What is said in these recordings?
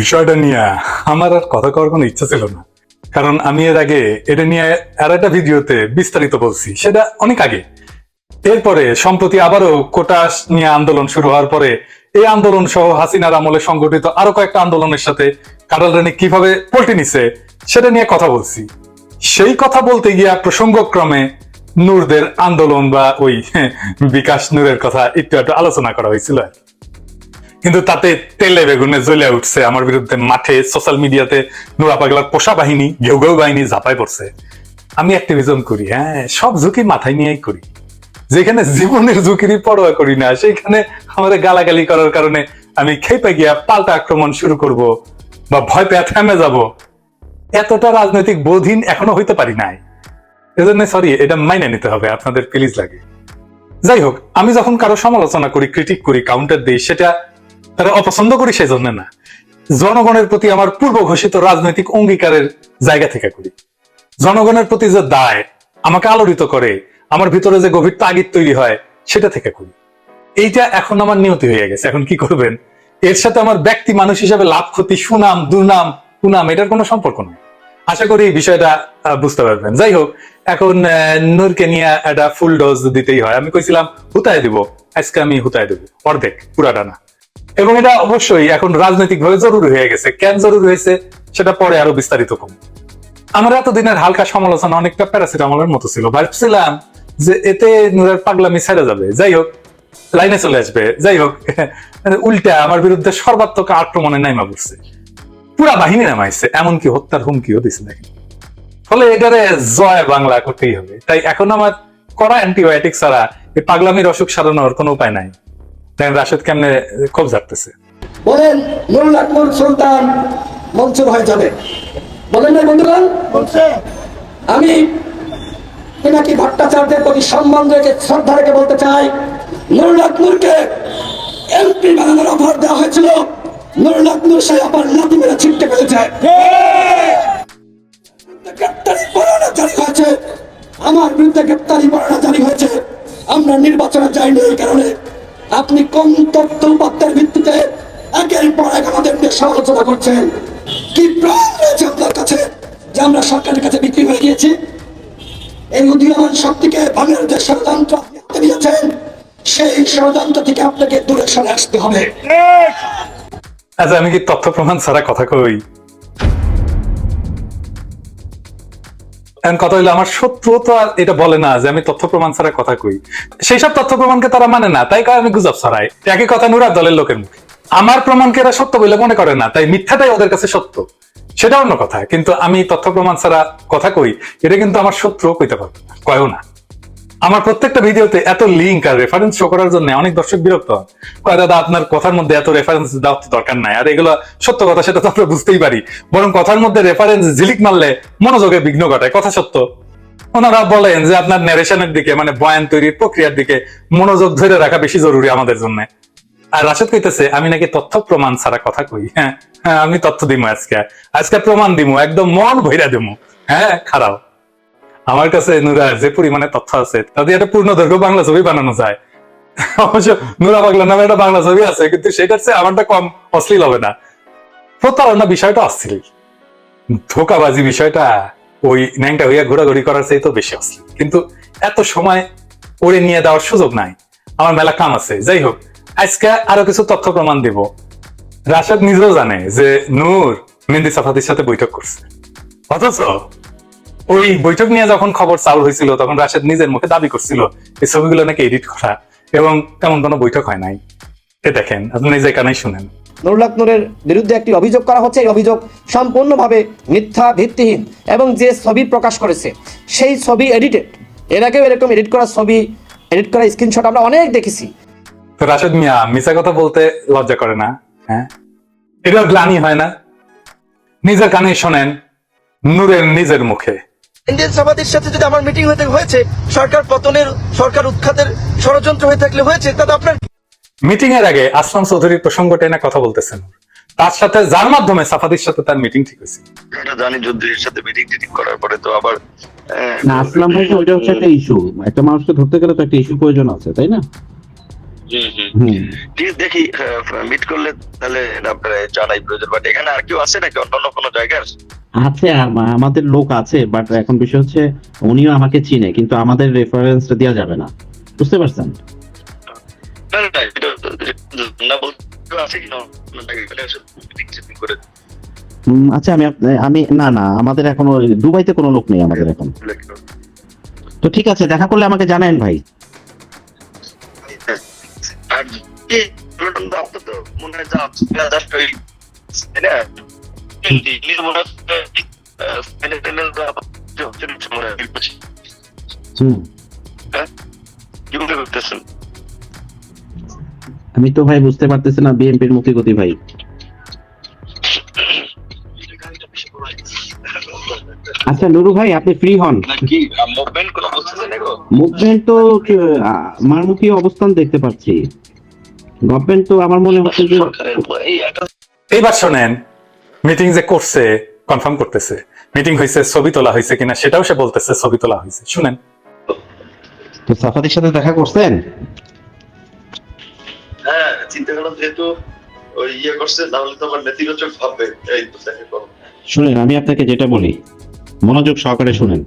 বিষয়টা নিয়ে আমার আর কথা করার কোনো ইচ্ছা ছিল না। কারণ আমি এর আগে এটা নিয়ে আর একটা ভিডিওতে বিস্তারিত বলছি, সেটা অনেক আগে। এরপরে সম্প্রতি আবারও কোটা নিয়ে আন্দোলন শুরু হওয়ার পরে এই আন্দোলন সহ হাসিনার আমলে সংগঠিত আরও কয়েকটা আন্দোলনের সাথে কাটাল রানী কীভাবে পল্টে নিছে, সেটা নিয়ে কথা বলছি। সেই কথা বলতে গিয়া প্রসঙ্গক্রমে নূরদের আন্দোলন বা ওই বিকাশ নূরের কথা একটু একটু আলোচনা করা হয়েছিল। আর কি। কিন্তু তাতে তেলে বেগুনে জ্বলে উঠছে। আমার বিরুদ্ধে মাঠে সোশ্যাল মিডিয়াতে নোরা পাগলার পোষা বাহিনী, ঘেউ ঘেউ বাহিনী ঝাঁপাই পড়ছে। আমি অ্যাক্টিভিজম করি হ্যাঁ সব ঝুঁকি মাথায় নিয়েই করি। যেখানে জীবনের ঝুঁকিরই পরোয়া করি না সেখানে আমাদের গালাগালি করার কারণে আমি খেপে গিয়া পাল্টা আক্রমণ শুরু করব বা ভয় পেয়ে থেমে যাব। এতটা রাজনৈতিক বোধহীন এখনও হইতে পারি নাই। এজন্য সরি এটা মাইনে নিতে হবে, আপনাদের প্লিজ লাগে। যাই হোক, আমি যখন কারও সমালোচনা করি ক্রিটিক করি কাউন্টার দিই, সেটা তারা অপছন্দ করি সেই জন্য না। জনগণের প্রতি আমার পূর্ব ঘোষিত রাজনৈতিক অঙ্গীকারের জায়গা থেকে করি। জনগণের প্রতি যে দায় আমাকে আলোড়িত করে, আমার ভিতরে যে গভীর তাগিদ তৈরি হয়, সেটা থেকে করি। এইটা এখন আমার নিয়তি হয়ে গেছে। এখন কি করবেন? এর সাথে আমার ব্যক্তি মানুষ হিসেবে লাভ, ক্ষতি, সুনাম, দুর্নাম, কুনাম, এটার কোনো সম্পর্ক নেই। আশা করি বিষয়টা বুঝতে পারবেন। যাই হোক, এখন নূরকে নিয়ে একটা ফুল ডোজ দিতেই হয়। আমি কইছিলাম, হুতায় দিব। আজকে আমি হুতায় দেবো। অর্ধেক, পুরাটা না। এবং এটা অবশ্যই এখন রাজনৈতিক ভাবে জরুরি হয়ে গেছে। কেন জরুরি হয়েছে সেটা পরে আরও বিস্তারিত কম আমার এতদিনের হালকা সমালোচনা অনেকটা প্যারাসিটামলের মতো ছিল। ভাবছিলাম যে এতে নূরের পাগলামি ছেড়ে যাবে। যাই হোক, লাইনে চলে আসবে। যাই হোক, উল্টা আমার বিরুদ্ধে সর্বাত্মক আক্রমণে নাইমা পড়ছে। পুরা বাহিনী নামাইছে, এমনকি হত্যার হুমকিও দিছে দেখেন ফলে এটারে জয় বাংলা করতেই হবে। তাই এখন আমার করা অ্যান্টিবায়োটিক ছাড়া এই পাগলামির অসুখ সারানোর কোনো উপায় নাই। দেখেন রাশেদ কেমনে খুব ঝাড়তেছে বলেন নুরুল আকবর সুলতান মঞ্চুর হয়ে যাবে। বলেন না বন্ধুগণ? বলছে। আমি পিনাকি ভট্টাচার্যের প্রতি সম্মান রেখে শ্রদ্ধা রেখে বলতে চাই নুরুল আকবরকে এমপি বানানোর অফার দেওয়া হয়েছিল। নুরুল আকবর সেই অফার লাথি মেরে ছিটকে ফেলেছে। গ্রেপ্তারি পরোয়ানা জারি হয়েছে। আমার বিরুদ্ধে গ্রেপ্তারি পরোয়ানা জারি হয়েছে। আমরা নির্বাচনে যাইনি এই কারণে। আপনি কোন তথ্য উপাত্তের ভিত্তিতে একের পর এক আমাদের নিয়ে সমালোচনা করছেন? কি প্রাণ রয়েছে আপনার কাছে যে আমরা সরকারের কাছে বিক্রি হয়ে গিয়েছি? এই উদীয়মান শক্তিকে ভাঙার যে ষড়যন্ত্র আপনি হাতে সেই ষড়যন্ত্র থেকে আপনাকে দূরে সরে আসতে হবে। আচ্ছা আমি কি তথ্য প্রমাণ ছাড়া কথা কই? কথা হইল, আমার শত্রু তো এটা বলে না যে আমি তথ্য প্রমাণ ছাড়া কথা কই। সেই সব তথ্য প্রমাণকে তারা মানে না, তাই কয় আমি গুজব ছড়াই। একই কথা নুরার দলের লোকের মুখে। আমার প্রমাণকে এরা সত্য বলে মনে করে না, তাই মিথ্যাটাই ওদের কাছে সত্য। সেটা অন্য কথা, কিন্তু আমি তথ্য প্রমাণ ছাড়া কথা কই, এটা কিন্তু আমার শত্রু কইতে পারবে না, কয়ও না। আমার প্রত্যেকটা ভিডিওতে এত লিঙ্ক আর রেফারেন্স শো করার জন্য অনেক দর্শক বিরক্ত হন। কয়, দাদা, আপনার কথার মধ্যে এত রেফারেন্স দেওয়ার তো দরকার নাই। আর এগুলো সত্য কথা, সেটা তো আমরা বুঝতেই পারি। বরং কথার মধ্যে রেফারেন্স ঝিলিক মারলে মনোযোগে বিঘ্ন ঘটায়। কথা সত্য। ওনারা বলেন যে আপনার ন্যারেশনের দিকে মানে বয়ান তৈরির প্রক্রিয়ার দিকে মনোযোগ ধরে রাখা বেশি জরুরি আমাদের জন্য। আর রাশেদ কইতেছে, আমি নাকি তথ্য প্রমাণ ছাড়া কথা কই? হ্যাঁ হ্যাঁ আমি তথ্য দিমু আজকে। আজকে প্রমাণ দিমু, একদম মন ভৈরা দিমু। হ্যাঁ খারাপ। আমার কাছে নুরা, যে পরিমাণে তথ্য আছে তাদের একটা পূর্ণ দৈর্ঘ্য বাংলা ছবি বানানো যায়। অবশ্য নুরা বাংলা নামে একটা বাংলা ছবি আছে, কিন্তু সেটার চেয়ে আমারটা কম অশ্লীল হবে না। প্রতারণা বিষয়টা অশ্লীল। ধোকাবাজি বিষয়টা ওই ন্যাংটা হইয়া ঘোরাঘুরি করার চেয়ে তো বেশি অশ্লীল। কিন্তু এত সময় ওরে নিয়ে দেওয়ার সুযোগ নাই। আমার মেলা কাম আছে। যাই হোক, আজকে আরও কিছু তথ্য প্রমাণ দিব। রাশেদ নিজেও জানে যে নূর মেহেন্দি সাফাতির সাথে বৈঠক করছে। অথচ ওই বৈঠক নিয়ে যখন খবর চালু হয়েছিল তখন রাশেদ নিজের মুখে দাবি করছিল এই ছবিগুলো নাকি এডিট করা এবং তেমন কোনো বৈঠক হয় নাই। এ দেখেন আপনি নিজে কানেই শুনেন। নুরুল নূরের বিরুদ্ধে একটি অভিযোগ করা হচ্ছে। এই অভিযোগ সম্পূর্ণভাবে মিথ্যা ভিত্তিহীন এবং যে ছবি প্রকাশ করেছে সেই ছবি এডিটেড এর আগেও এরকম এডিট করা ছবি এডিট করা স্ক্রিনশট আমরা অনেক দেখেছি। তো রাশেদ মিয়া মিশা কথা বলতে লজ্জা করে না হ্যাঁ? এটা গ্লানি হয় না। নিজের কানে শোনেন নূরের নিজের মুখে। ইন্ডিয়ান সামাদের সাথে যদি আমার মিটিং হতে হয়েছে সরকার পতনের সরকার উৎখাতের ষড়যন্ত্র হয়ে থাকলে হয়েছে তাতে আপনার মিটিং এর আগে আসলাম চৌধুরীর প্রসঙ্গ টেনে কথা বলতেছেন। তার সাথে যার মাধ্যমে সাফাদির সাথে তার মিটিং ঠিক হয়েছে। এটা জানি যুদ্ধের সাথে মিটিং টিটিং করার পরে তো আবার না আসলাম ভাই ওইটা হচ্ছে একটা ইস্যু একটা মানুষকে ধরতে গেলে তো একটা ইস্যু প্রয়োজন আছে তাই না? ঠিক দেখি মিট করলে তাহলে আপনারা জানাই প্রয়োজন। বাট এখানে আর কেউ আছে নাকি? অন্যান্য কোনো জায়গার? আছে আমাদের লোক আছে বাট এখন বিষয় হচ্ছে উনিও আমাকে চিনে কিন্তু আমাদের রেফারেন্সটা দেওয়া যাবে না। বুঝতে পারছেন? অন্য আচ্ছা আমি আমি না না আমাদের এখনও দুবাইতে কোনো লোক নেই আমাদের এখন? তো ঠিক আছে দেখা করলে আমাকে জানান ভাই। মনে হয় জাস্ট ওই না? ইংলিশ মনে হচ্ছে স্পেনের টেনের দা হচ্ছে মনে হয় হুম। করতেছেন? আমি তো ভাই বুঝতে পারতেছি না বিএনপির মুখী গতি ভাই। আচ্ছা নুরু ভাই আপনি ফ্রি হন। মুভমেন্ট তো মারমুখী অবস্থান দেখতে পাচ্ছি। গভর্নমেন্ট তো আমার মনে হচ্ছে যে সরকারের এই একটা এইবার শোনেন মিটিং যে করছে কনফার্ম করতেছে। মিটিং হয়েছে ছবি তোলা হয়েছে কিনা সেটাও সে বলতেছে ছবি তোলা হয়েছে শুনেন। তো সাফাতির সাথে দেখা করছেন? হ্যাঁ চিন্তা করলাম যেহেতু ওই ইয়ে করছে তাহলে তো আমার নেতিবাচক ভাববে। এই তো দেখে করো। শুনেন আমি আপনাকে যেটা বলি মনোযোগ সহকারে শুনেন।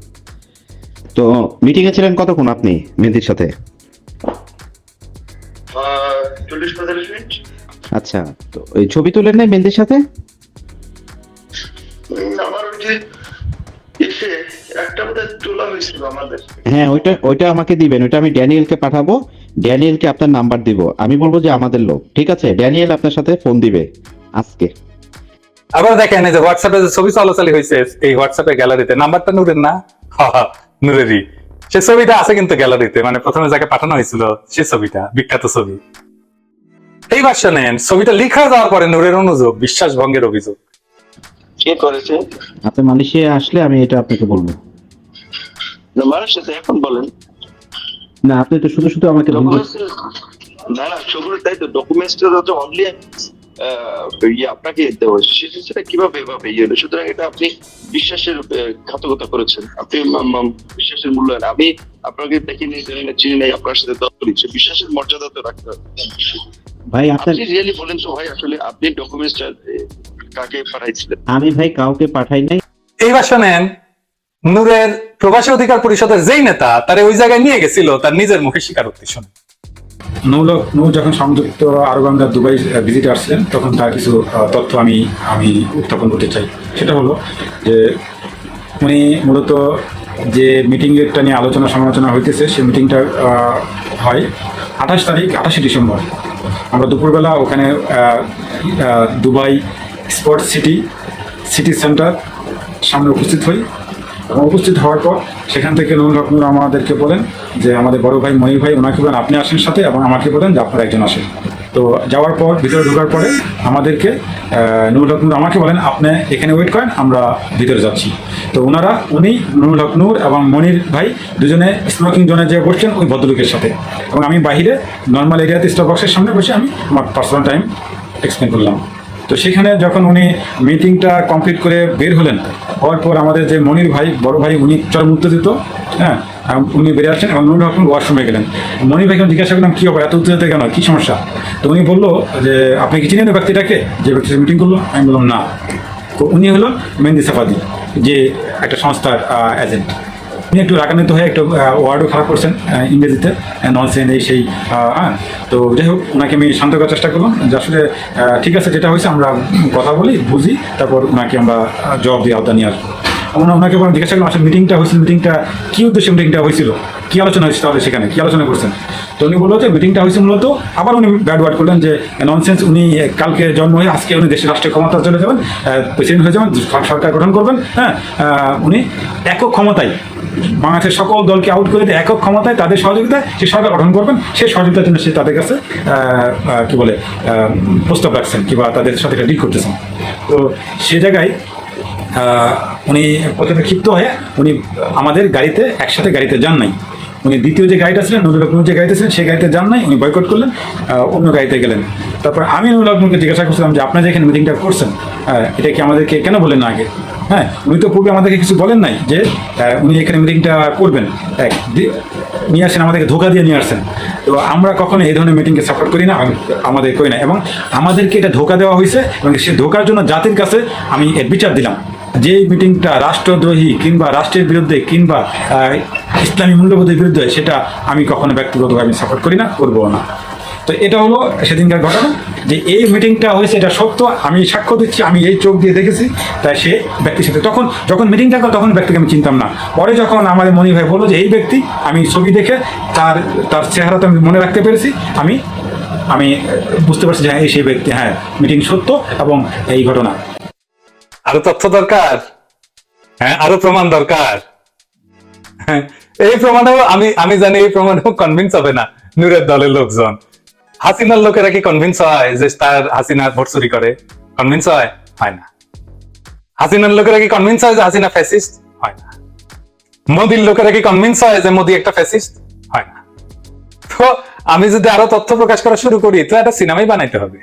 তো মিটিং এ ছিলেন কতক্ষণ আপনি মেহেদির সাথে? চল্লিশ পঁয়তাল্লিশ মিনিট। আচ্ছা তো ওই ছবি তুলেন নাই মেহেদির সাথে? আমার ওই যে এসে একটা বোধহয় তোলা হয়েছিল আমাদের। হ্যাঁ ওইটা ওইটা আমাকে দিবেন ওইটা আমি ড্যানিয়েলকে পাঠাবো। ড্যানিয়েলকে আপনার নাম্বার দিব। আমি বলব যে আমাদের লোক ঠিক আছে? ড্যানিয়েল আপনার সাথে ফোন দিবে আজকে। আবার দেখেন এই যে হোয়াটসঅ্যাপে যে ছবি চলাচলি হয়েছে এই হোয়াটসঅ্যাপে গ্যালারিতে। নাম্বারটা নূরের না? হা, হা, সে ছবিটা আছে কিন্তু গ্যালারিতে মানে প্রথমে যাকে পাঠানো হয়েছিল সে ছবিটা বিখ্যাত ছবি। এইবার শোনেন ছবিটা লিখা যাওয়ার পরে নূরের অনুযোগ বিশ্বাস ভঙ্গের অভিযোগ। কে করেছে? আপনি মালয়েশিয়া আসলে আমি এটা আপনাকে বলব। না, মানুষের এখন বলেন। না আপনি তো শুধু শুধু আমাকে না না সেগুলো তাই তো ডকুমেন্টসটা তো অনলি ইয়ে আপনাকে দেওয়া সেটা কীভাবে এভাবে ইয়ে হলো? সুতরাং এটা আপনি বিশ্বাসের ঘাতকতা করেছেন। আপনি বিশ্বাসের মূল্যায়ন আমি আপনাকে দেখিনি চিনি নাই আপনার সাথে দল বিশ্বাসের মর্যাদা তো রাখতে হবে। ভাই আপনার আপনি রিয়েলি বলেন তো ভাই আসলে আপনি ডকুমেন্টসটা কাকে পাঠাইছিলেন? আমি ভাই কাউকে পাঠাই নাই। এইবার শোনেন নূরের প্রবাসী অধিকার পরিষদের যেই নেতা তারে ওই জায়গায় নিয়ে গেছিল তার নিজের মুখে স্বীকারোক্তি শোনেন নৌলক নৌ যখন সংযুক্ত আরব দুবাই ভিজিটে আসছিলেন তখন তার কিছু তথ্য আমি আমি উত্থাপন করতে চাই। সেটা হলো যে উনি মূলত যে মিটিংয়েরটা নিয়ে আলোচনা সমালোচনা হইতেছে সেই মিটিংটা আহ, হয়। আঠাশ তারিখ, আঠাশে ডিসেম্বর। আমরা দুপুরবেলা ওখানে Dubai sports city city centre সামনে উপস্থিত হই। এবং উপস্থিত হওয়ার পর সেখান থেকে নুরুল হক আমাদেরকে বলেন যে আমাদের বড় ভাই মহি ভাই, ওনাকে বলেন আপনি আসেন সাথে এবং আমাকে বলেন যে আপনারা একজন আসেন। তো যাওয়ার পর, ভিতরে ঢোকার পরে আমাদেরকে নুরুল হক আমাকে বলেন, আপনি এখানে ওয়েট করেন, আমরা ভিতরে যাচ্ছি। তো ওনারা উনি, নুরুল হক এবং মনির ভাই দুজনে স্মোকিং জোনে যে বসছেন ওই ভদ্রলোকের সাথে। এবং আমি বাইরে নর্মাল এরিয়াতে স্টপ বক্সের সামনে বসে আমি আমার পার্সোনাল টাইম এক্সপ্লেন করলাম। তো সেখানে যখন উনি মিটিংটা কমপ্লিট করে বের হলেন, হওয়ার পর আমাদের যে মনির ভাই, বড় ভাই, উনি চরম উত্তেজিত হ্যাঁ উনি বেরিয়ে আসছেন এবং নুরুল হক ওয়াশরুমে গেলেন। মনির ভাইকে জিজ্ঞাসা করলাম, কী হবে এত উত্তেজিত কেন? কী সমস্যা? তো উনি বলল যে, আপনি কি চিনেন ব্যক্তিটাকে? যে ব্যক্তির মিটিং করল। আমি বললাম, না। তো উনি হলো মেহেন্দি সাফাদি, যে একটা সংস্থার এজেন্ট উনি একটু রাগান্বিত হয়ে একটু ওয়ার্ডও খারাপ করছেন ইংরেজিতে ননসেন এই সেই হ্যাঁ তো যাই হোক ওনাকে আমি শান্ত করার চেষ্টা করলাম যে, আসলে ঠিক আছে, যেটা হয়েছে আমরা কথা বলি, বুঝি, তারপর ওনাকে আমরা জবাব দিয়ে আওতা নিয়ে আসব। আমরা ওনাকে বললাম, জিজ্ঞাসা করলাম আসলে মিটিংটা হয়েছিল মিটিংটা কী উদ্দেশ্যে মিটিংটা হয়েছিল? কী আলোচনা হয়েছে তাহলে সেখানে? কী আলোচনা করছেন? তো উনি বলল যে মিটিংটা হয়েছে মূলত। আবার উনি ব্যাড ওয়ার্ড করলেন যে ননসেন্স উনি কালকে জন্ম হয়ে আজকে উনি দেশের রাষ্ট্রীয় ক্ষমতা চলে যাবেন প্রেসিডেন্ট হয়ে যাবেন, সরকার গঠন করবেন। হ্যাঁ উনি একক ক্ষমতায়, বাংলাদেশের সকল দলকে আউট করে দিয়ে একক ক্ষমতায় তাদের সহযোগিতায় সে সরকার গঠন করবেন সেই সহযোগিতার জন্য সে তাদের কাছে কি বলে প্রস্তাব রাখছেন কিংবা তাদের সাথে ডিল করতেছেন। তো সে জায়গায় উনি প্রথমে ক্ষিপ্ত হয়ে উনি আমাদের গাড়িতে একসাথে গাড়িতে যান নাই। উনি দ্বিতীয় যে গাড়িটা ছিলেন নুরুল হক নূর যে গাড়িতে ছিলেন সেই গাড়িতে যান নাই উনি বয়কট করলেন অন্য গাড়িতে গেলেন। তারপর আমি নুরুল হক নূরকে জিজ্ঞাসা করছিলাম যে আপনারা যে এখানে মিটিংটা করছেন এটা কি আমাদেরকে কেন বলেন না আগে? হ্যাঁ উনি তো পূর্বে আমাদেরকে কিছু বলেন নাই যে উনি এখানে মিটিংটা করবেন। এক নিয়ে আসেন আমাদেরকে ধোকা দিয়ে নিয়ে আসেন। তো আমরা কখনো এই ধরনের মিটিংকে সাপোর্ট করি না আমাদের করি না। এবং আমাদেরকে এটা ধোকা দেওয়া হয়েছে এবং সে ধোকার জন্য জাতির কাছে আমি এর বিচার দিলাম। যে মিটিংটা রাষ্ট্রদ্রোহী কিংবা রাষ্ট্রের বিরুদ্ধে কিংবা ইসলামী মূল্যবোধের বিরুদ্ধে, সেটা আমি কখনো ব্যক্তিগতভাবে আমি সাপোর্ট করি না করব না। তো এটা হলো সেদিনকার ঘটনা। যে এই মিটিংটা হয়েছে, এটা সত্য, আমি সাক্ষ্য দিচ্ছি, আমি এই চোখ দিয়ে দেখেছি, তাই সে ব্যক্তির সাথে। তখন, যখন মিটিংটা করো তখন ব্যক্তিকে আমি চিনতাম না। পরে যখন আমাদের মনি ভাই বলল যে, এই ব্যক্তি, আমি ছবি দেখে তার তার চেহারা তো আমি মনে রাখতে পেরেছি, আমি আমি বুঝতে পারছি যে হ্যাঁ এই সেই ব্যক্তি হ্যাঁ মিটিং সত্য এবং এই ঘটনা। আরও তথ্য দরকার? হ্যাঁ আরও প্রমাণ দরকার। এই প্রমাণেও আমি আমি জানি এই প্রমাণেও কনভিন্স হবে না নূরের দলের লোকজন। হাসিনার লোকেরা কি কনভিন্স হয় যে তার হাসিনা ভোট চুরি করে? কনভিন্স হয়? হয় না। হাসিনার লোকেরা কি কনভিন্স হয় যে হাসিনা ফ্যাসিস্ট হয় না। মোদির লোকেরা কি কনভিন্স হয় যে মোদি একটা ফ্যাসিস্ট হয় না। তো আমি যদি আরও তথ্য প্রকাশ করা শুরু করি, তো একটা সিনেমাই বানাইতে হবে।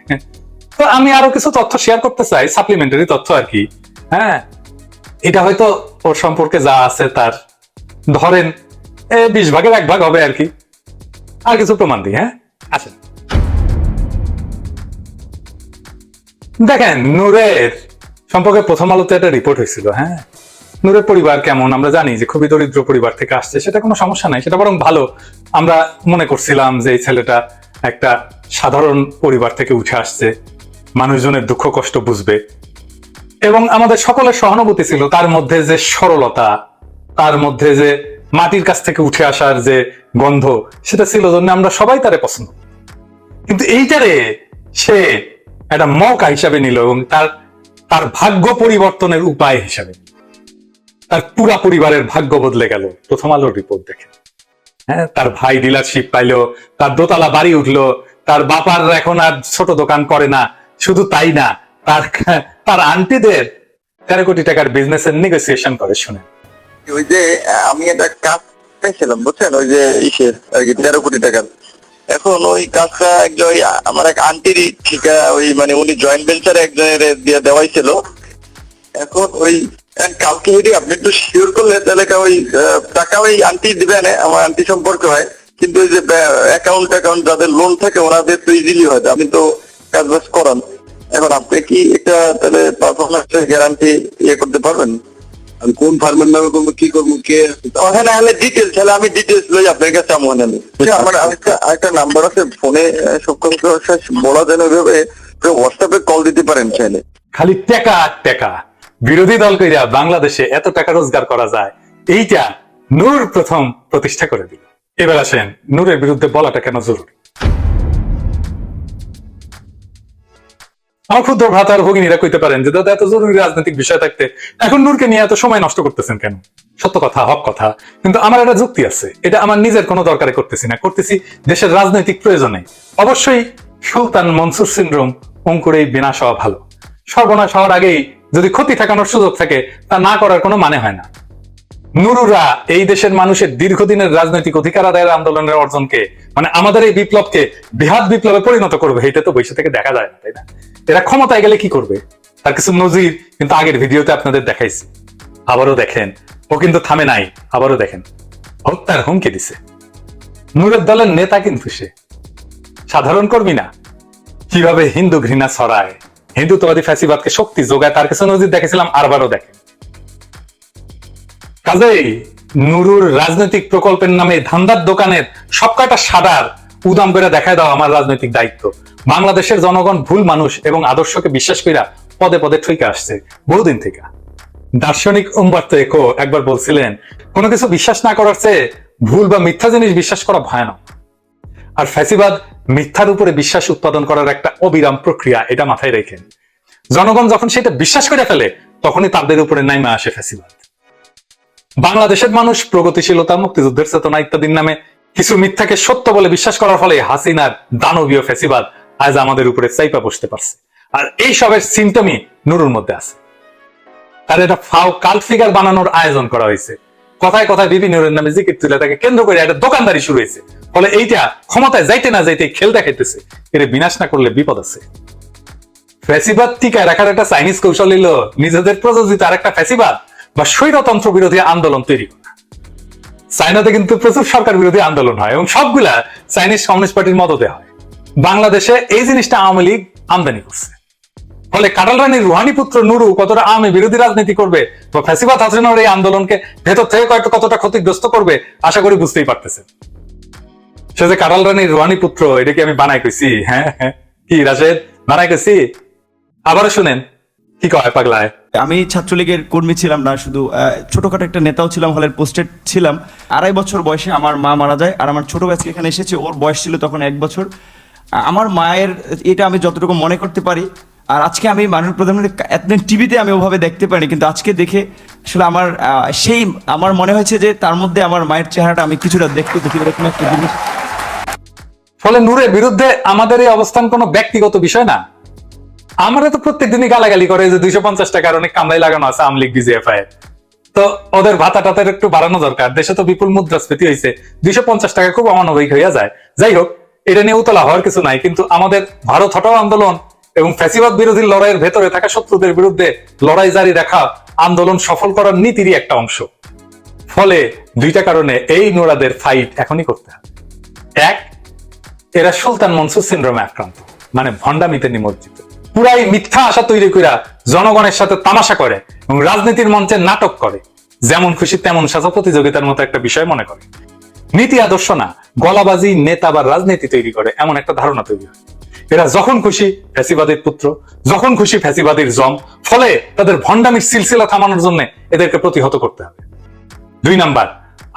তো আমি আরও কিছু তথ্য শেয়ার করতে চাই সাপ্লিমেন্টারি তথ্য আর কি। হ্যাঁ এটা হয়তো ওর সম্পর্কে যা আছে তার। ধরেন, এ বিশ ভাগের এক ভাগ হবে আর কি। আর কিছু প্রমাণ দিই হ্যাঁ? আচ্ছা দেখেন, নূরের সম্পর্কে প্রথম আলোতে একটা রিপোর্ট হয়েছিল হ্যাঁ? নূরের পরিবার কেমন? আমরা জানি যে খুবই দরিদ্র পরিবার থেকে আসছে, সেটা কোনো সমস্যা নাই, সেটা বরং ভালো। আমরা মনে করছিলাম যে এই ছেলেটা একটা সাধারণ পরিবার থেকে উঠে আসছে। মানুষজনের দুঃখ, কষ্ট বুঝবে। এবং আমাদের সকলের সহানুভূতি ছিল তার মধ্যে যে সরলতা, তার মধ্যে যে মাটির কাছ থেকে উঠে আসার যে গন্ধ, সেটা ছিল জন্য আমরা সবাই তারে পছন্দ কিন্তু এইটারে সে একটা মৌকা হিসাবে নিল এবং তার তার ভাগ্য পরিবর্তনের উপায় হিসাবে, তার পুরা পরিবারের ভাগ্য বদলে গেল। প্রথম আলোর রিপোর্ট দেখে। হ্যাঁ তার ভাই ডিলারশিপ পাইলো, তার দোতলা বাড়ি উঠল, তার বাপার এখন আর ছোট দোকান করে না শুধু তাই না, তার তার আন্টিদের তেরো কোটি টাকার বিজনেসের নেগোসিয়েশন করে শুনে ওই যে, আমি একটা কাজ পেয়েছিলাম, বুঝছেন? ওই যে আর কি তেরো কোটি টাকার। এখন ওই কাজটা একজন, আমার এক আন্টিরই ঠিকা, ওই মানে উনি জয়েন্ট ভেঞ্চারে একজনের দিয়ে দেওয়াই ছিল এখন ওই কালকে যদি আপনি একটু শিওর করলে, তাহলে ওই টাকা ওই আন্টি দিবেন আমার আন্টি সম্পর্ক হয়। কিন্তু ওই যে অ্যাকাউন্ট অ্যাকাউন্ট যাদের লোন থাকে, ওনাদের তো ইজিলি হয়। আমি তো কাজ বাজ করান। এখন আপনি কি এটা তাহলে পারফরমেন্সের গ্যারান্টি ইয়ে করতে পারবেন? আমি কোন ফার্মের নামে করব কি করব কে? ওখানে হলে ডিটেলস তাহলে আমি ডিটেলস লই আপনার কাছে আমি আমার আরেকটা আরেকটা নাম্বার আছে ফোনে বলা যায় না ওইভাবে হোয়াটসঅ্যাপে কল দিতে পারেন চাইলে। খালি টাকা আর টাকা। বিরোধী দল কইরা বাংলাদেশে এত টাকা রোজগার করা যায় এইটা নূর প্রথম প্রতিষ্ঠা করে দিল। এবার আসেন নূরের বিরুদ্ধে বলাটা কেন জরুরি? আমার ক্ষুদ্র ভ্রাতার ভগিনীরা কইতে পারেন যে, দাদা, এত জরুরি রাজনৈতিক বিষয় থাকতে এখন নূরকে নিয়ে এত সময় নষ্ট করতেছেন কেন? সত্য কথা, হক কথা। কিন্তু আমার একটা যুক্তি আছে। এটা আমার নিজের কোনো দরকারে করতেছি না। করতেছি দেশের রাজনৈতিক প্রয়োজনে। অবশ্যই সুলতান মনসুর সিন্ড্রোম অঙ্কুরেই বিনাশ হওয়া ভালো। সর্বনাশ হওয়ার আগেই যদি ক্ষতি ঠেকানোর সুযোগ থাকে, তা না করার কোনো মানে হয় না। নুরুরা এই দেশের মানুষের দীর্ঘদিনের রাজনৈতিক অধিকার আদায়ের আন্দোলনের অর্জনকে মানে আমাদের এই বিপ্লবকে বৃহৎ বিপ্লবে পরিণত করবে, এটা তো বৈশা থেকে দেখা যায় না, তাই না? এরা ক্ষমতায় গেলে কি করবে? তার কিছু নজির কিন্তু আগের ভিডিওতে আপনাদের দেখাইছি। আবারও দেখেন। ও কিন্তু থামে নাই, আবারও দেখেন। হত্যার হুমকি দিছে। নূরের দলের নেতা কিন্তু সে। সাধারণ কর্মী না। কীভাবে হিন্দু ঘৃণা ছড়ায়? হিন্দুত্ববাদী ফ্যাসিবাদকে শক্তি যোগায়, তার কিছু নজির দেখেছিলাম আরবারও দেখেন। কাজেই নুরুর রাজনৈতিক প্রকল্পের নামে ধান্দার দোকানের সব কয়টা সাদার উদাম করে দেখায় দাও আমার রাজনৈতিক দায়িত্ব। বাংলাদেশের জনগণ ভুল মানুষ এবং আদর্শকে বিশ্বাস কইরা পদে পদে ঠইকে আসছে। বহুদিন থেকে। দার্শনিক উম্বার্তো একো একবার বলছিলেন, কোনো কিছু বিশ্বাস না করার চেয়ে ভুল বা মিথ্যা জিনিস বিশ্বাস করা ভয়ানক। আর ফ্যাসিবাদ মিথ্যার উপরে বিশ্বাস উৎপাদন করার একটা অবিরাম প্রক্রিয়া, এটা মাথায় রেখেন। জনগণ যখন সেটা বিশ্বাস করে ফেলে, তখনই তাদের উপরে নাইমা আসে ফ্যাসিবাদ। বাংলাদেশের মানুষ প্রগতিশীলতা, মুক্তিযুদ্ধের চেতনা ইত্যাদির নামে কিছু মিথ্যাকে সত্য বলে বিশ্বাস করার ফলে হাসিনার দানবীয় ফেসিবাদ আজ আমাদের উপরে চাইপা বসতে পারছে। আর এই সবের সিমটমই নুরুর মধ্যে আছে। তার এটা ফাও কাল্ট ফিগার বানানোর আয়োজন করা হয়েছে। কথায় কথায় বিবি নুরের নামে জিকির তুলে তাকে কেন্দ্র করে একটা দোকানদারি শুরু হয়েছে। ফলে এইটা ক্ষমতায় যাইতে না যাইতে খেল দেখাইতেছে এর বিনাশ না করলে বিপদ আছে। ফ্যাসিবাদ টিকায় রাখার একটা চাইনিজ কৌশল হলো নিজেদের প্রযোজিত আর একটা ফ্যাসিবাদ বা স্বৈরতন্ত্র বিরোধী আন্দোলন তৈরি করা। চায়নাতে কিন্তু প্রচুর সরকার বিরোধী আন্দোলন হয় এবং সবগুলা চাইনিজ কমিউনিস্ট পার্টির মদতে হয়। বাংলাদেশে এই জিনিসটা আওয়ামী লীগ আমদানি করছে। ফলে কাটাল রানীর রুহানি পুত্র নুরু কতটা আওয়ামী বিরোধী রাজনীতি করবে বা ফ্যাসিবাদ হাসিনার এই আন্দোলনকে ভেতর থেকে কয়েকটা কতটা ক্ষতিগ্রস্ত করবে, আশা করি বুঝতেই পারতেছে সে যে কাটাল রানীর রুহানি পুত্র, এটা কি আমি বানাই কইছি? হ্যাঁ হ্যাঁ। কি, রাশেদ? বানাই কইছি? আবারও শুনেন। কি কয় পাগলায়? আমি ছাত্রলীগের কর্মী ছিলাম না শুধু ছোটখাটো একটা নেতাও ছিলাম হলের পোস্টেড ছিলাম। আড়াই বছর বয়সে আমার মা মারা যায় আর আমার ছোট ব্যাচকে এখানে এসেছে ওর বয়স ছিল তখন এক বছর। আমার মায়ের এটা আমি যতটুকু মনে করতে পারি আর আজকে আমি মাননীয় প্রধানমন্ত্রী এতদিন টিভিতে আমি ওভাবে দেখতে পারিনি কিন্তু আজকে দেখে আসলে আমার সেই আমার মনে হয়েছে যে তার মধ্যে আমার মায়ের চেহারাটা আমি কিছুটা দেখতে দেখি এরকম একটা জিনিস। ফলে নূরের বিরুদ্ধে আমাদের এই অবস্থান কোনো ব্যক্তিগত বিষয় না। আমরা তো প্রত্যেক দিনই গালাগালি করে যে দুইশো পঞ্চাশ টাকার অনেক কামড়াই লাগানো আছে আওয়ামী লীগ বিজিএফআই তো ওদের ভাতা টাতার একটু বাড়ানো দরকার। দেশে তো বিপুল মুদ্রাস্ফীতি হয়েছে দুইশো পঞ্চাশ টাকা খুব অমানবিক হইয়া যায়। যাই হোক, এটা নিয়ে উতলা হওয়ার কিছু নাই, কিন্তু আমাদের ভারত হটাও আন্দোলন এবং ফ্যাসিবাদ বিরোধী লড়াইয়ের ভেতরে থাকা শত্রুদের বিরুদ্ধে লড়াই জারি রাখা আন্দোলন সফল করার নীতিরই একটা অংশ। ফলে দুইটা কারণে এই নোরাদের ফাইট এখনই করতে হবে। এক, এরা সুলতান মনসুর সিন্ড্রোমে আক্রান্ত মানে ভণ্ডামিতে নিমজ্জিত। পুরাই মিথ্যা আশা তৈরি কইরা জনগণের সাথে তামাশা করে এবং রাজনীতির মঞ্চে নাটক করে। যেমন খুশি, তেমন সাজা প্রতিযোগিতার মতো একটা বিষয় মনে করে। নীতি আদর্শ না, গলাবাজি, নেতা বা রাজনীতি তৈরি করে, এমন একটা ধারণা তৈরি হয়। এরা যখন খুশি, ফ্যাসিবাদীর পুত্র, যখন খুশি, ফ্যাসিবাদীর জম, ফলে তাদের ভণ্ডামির সিলসিলা থামানোর জন্য এদেরকে প্রতিহত করতে হবে। দুই নাম্বার,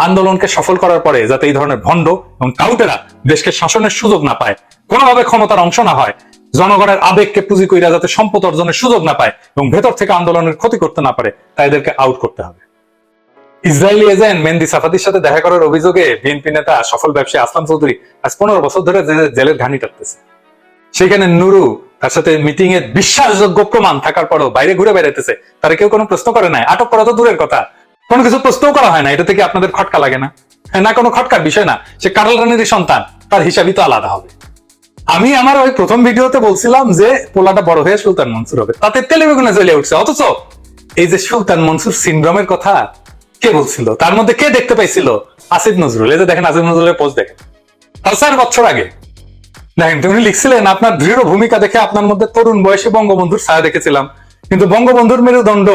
আন্দোলনকে সফল করার পরে যাতে এই ধরনের ভণ্ড এবং টাউটেরা দেশকে শাসনের সুযোগ না পায়, কোনোভাবে ক্ষমতার অংশ না হয় জনগণের আবেগকে পুঁজি কইরা যাতে সম্পদ অর্জনের সুযোগ না পায় এবং ভেতর থেকে আন্দোলনের ক্ষতি করতে না পারে তাই এদেরকে আউট করতে হবে। ইসরায়েলি এজেন্ট মেহেন্দি সাফাদির সাথে দেখা করার অভিযোগে বিএনপি নেতা সফল ব্যবসায়ী আসলাম চৌধুরী আজ পনেরো বছর ধরে জেলের ঘানি টাটতেছে সেখানে নুরু তার সাথে মিটিং এর বিশ্বাসযোগ্য প্রমাণ থাকার পরও বাইরে ঘুরে বেড়াইতেছে। তারা কেউ কোনো প্রশ্ন করে নাই। আটক করা তো দূরের কথা। কোনো কিছু প্রশ্নও করা হয় না। এটা থেকে আপনাদের খটকা লাগে না। হ্যাঁ, না কোনো খটকার বিষয় না। সে কাটাল রানীর সন্তান। তার হিসাবই তো আলাদা হবে। আমি আমার ওই প্রথম ভিডিওতে বলছিলাম যে পোলাটা বড় হয়ে সুলতান মনসুর হবে। তাতে টেলিভিশনে জ্বলে উঠছে। অথচ এই যে সুলতান মনসুর সিন্ড্রোমের কথা কে বলছিল? তার মধ্যে কে দেখতে পাইছিল? আসিফ নজরুল। এই যে দেখেন আসিফ নজরুলের পোস্ট দেখেন। তার চার বছর আগে। দেখেন তুমি লিখছিলেন, আপনার দৃঢ় ভূমিকা দেখে আপনার মধ্যে তরুণ বয়সে বঙ্গবন্ধুর ছায়া দেখেছিলাম। কিন্তু বঙ্গবন্ধুর মেরুদণ্ড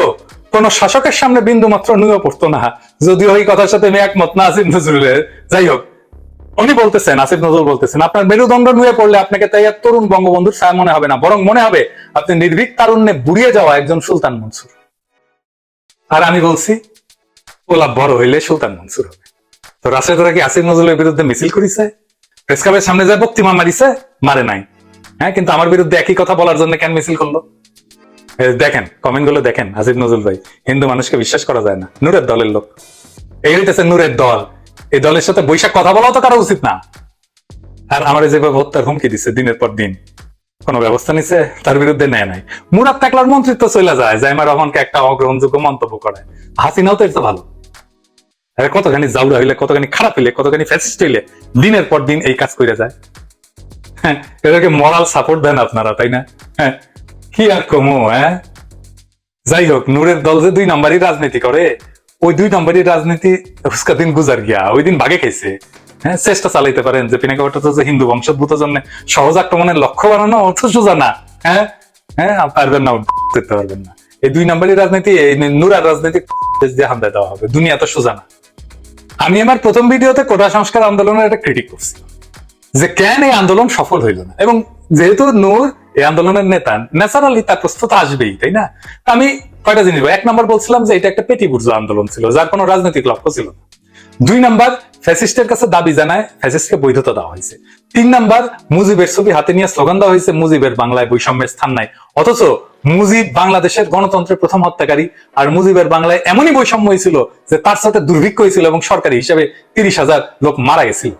কোন শাসকের সামনে বিন্দু মাত্র নুয়ে পড়তো না। যদিও এই কথার সাথে আমি একমত না আসিফ নজরুলের। যাই হোক উনি বলতেছেন, আসিফ নজরুল বলতেছেন, আপনার মেরুদণ্ড নুয়ে পড়লে আপনাকে তাই আর তরুণ বঙ্গবন্ধুর ছায়া মনে হবে না, বরং মনে হবে আপনি নির্ভীক তারুণ্যে বুড়িয়ে যাওয়া একজন সুলতান মনসুর। আর আমি বলছি, ওলা বড় হইলে সুলতান মনসুর হবে। তো রাশেদরা কি আসিফ নজরুলের বিরুদ্ধে মিছিল করিছে? প্রেস ক্লাবের সামনে যায় বক্তিমা মারিছে? মারে নাই। হ্যাঁ কিন্তু আমার বিরুদ্ধে একই কথা বলার জন্য কেন মিছিল করল? দেখেন কমেন্টগুলো দেখেন, আসিফ নজরুল ভাই। হিন্দু মানুষকে বিশ্বাস করা যায় না। নূরের দলের লোক। এই হইতেছে নূরের দল। এই দলের সাথে বৈশাখ কথা বলাও তো কারও উচিত না। আর আমার যেভাবে হত্যার হুমকি দিচ্ছে দিনের পর দিন, কোনো ব্যবস্থা নিছে? তার বিরুদ্ধে নেয় নাই। মুরাদ তাকলার মন্ত্রিত্ব চলে যায়, জাইমা রহমানকে একটা অগ্রহণযোগ্য মন্তব্য করে। হাসিনাও তো তো ভালো। আরে কতখানি জাউরা হইলে, কতখানি খারাপ হইলে, কতখানি ফ্যাসিস্ট হইলে দিনের পর দিন এই কাজ করে যায়? হ্যাঁ এদেরকে মরাল সাপোর্ট দেন আপনারা, তাই না? হ্যাঁ কি আর কমো হ্যাঁ? যাই হোক, নূরের দল যে দুই নম্বরই রাজনীতি করে ওই দুই নম্বরই রাজনীতি উসকা দিন গুজার গিয়া, ওই দিন ভাগে খাইছে। হ্যাঁ চেষ্টা চালাইতে পারেন যে পিনাকা ভট্টাচার্য হিন্দু বংশোদ্ভূত জন্য সহজ আক্রমণের লক্ষ্য বানানো অর্থ সোজা না হ্যাঁ হ্যাঁ পারবেন না করতে পারবেন না। এই দুই নম্বরই রাজনীতি, এই নুরার রাজনীতি দিয়ে হামদায় দেওয়া হবে, দুনিয়া তো সোজা না আমি আমার প্রথম ভিডিওতে কোটা সংস্কার আন্দোলনের একটা ক্রিটিক করছি। যে কেন এই আন্দোলন সফল হইল না? এবং যেহেতু নূর এই আন্দোলনের নেতা ন্যাচারালি তার প্রস্তুত আসবেই, তাই না? আমি কয়টা জিনিস? এক নম্বর বলছিলাম যে এটা একটা পেটি বুর্জো আন্দোলন ছিল, যার কোনো রাজনৈতিক লক্ষ্য ছিল দুই নাম্বার, ফ্যাসিস্টের কাছে দাবি জানায় ফ্যাসিস্টকে বৈধতা দেওয়া হয়েছে। তিন নাম্বার, মুজিবের ছবি হাতে নিয়ে স্লোগান দেওয়া হয়েছে, মুজিবের বাংলায় বৈষম্যের স্থান নাই। অথচ মুজিব বাংলাদেশের গণতন্ত্রের প্রথম হত্যাকারী, আর মুজিবের বাংলায় এমনই বৈষম্য হয়েছিল যে তার সাথে দুর্ভিক্ষ হয়েছিল এবং সরকারি হিসাবে তিরিশ হাজার লোক মারা গেছিল।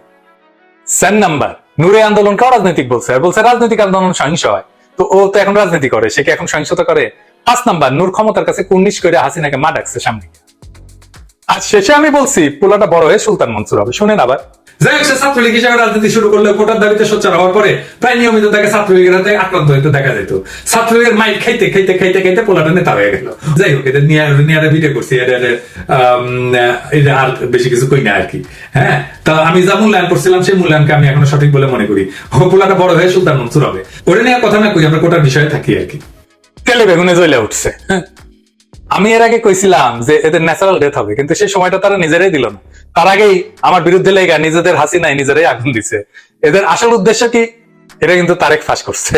সেন নাম্বার, নূরে আন্দোলনকেও রাজনৈতিক বলছে, আর বলছে রাজনৈতিক আন্দোলন সহিংস হয়। তো ও তো এখন রাজনীতি করে, সে কি এখন সহিংসতা করে? পাঁচ নাম্বার, নূর ক্ষমতার কাছে কুর্নিশ করে হাসিনাকে মা ডাকছে সামনে। আর শেষে আমি বলছি, পোলাটা বড় হয়ে সুলতান মনসুর হবে। শুনেন আবার। না হ্যাঁ? তা আমি যা মূল্যায়ন করছিলাম, সেই মূল্যায়নকে আমি এখনও সঠিক বলে মনে করি। পোলাটা বড় হয়ে সুলতান মনসুর হবে। ওটা নিয়ে কথা না কই, আমরা কোটার বিষয়ে থাকি আর কি। তেলে বেগুনে জ্বলে উঠছে। হ্যাঁ? আমি এর আগে কইছিলাম যে এদের ন্যাচারাল ডেথ হবে, কিন্তু সেই সময়টা তারা নিজেরাই দিল না। তার আগেই আমার বিরুদ্ধে লেগা নিজেদের হাসি নাই নিজেরাই আগুন দিছে। এদের আসল উদ্দেশ্য কি? এটা কিন্তু তারেক ফাঁস করছে।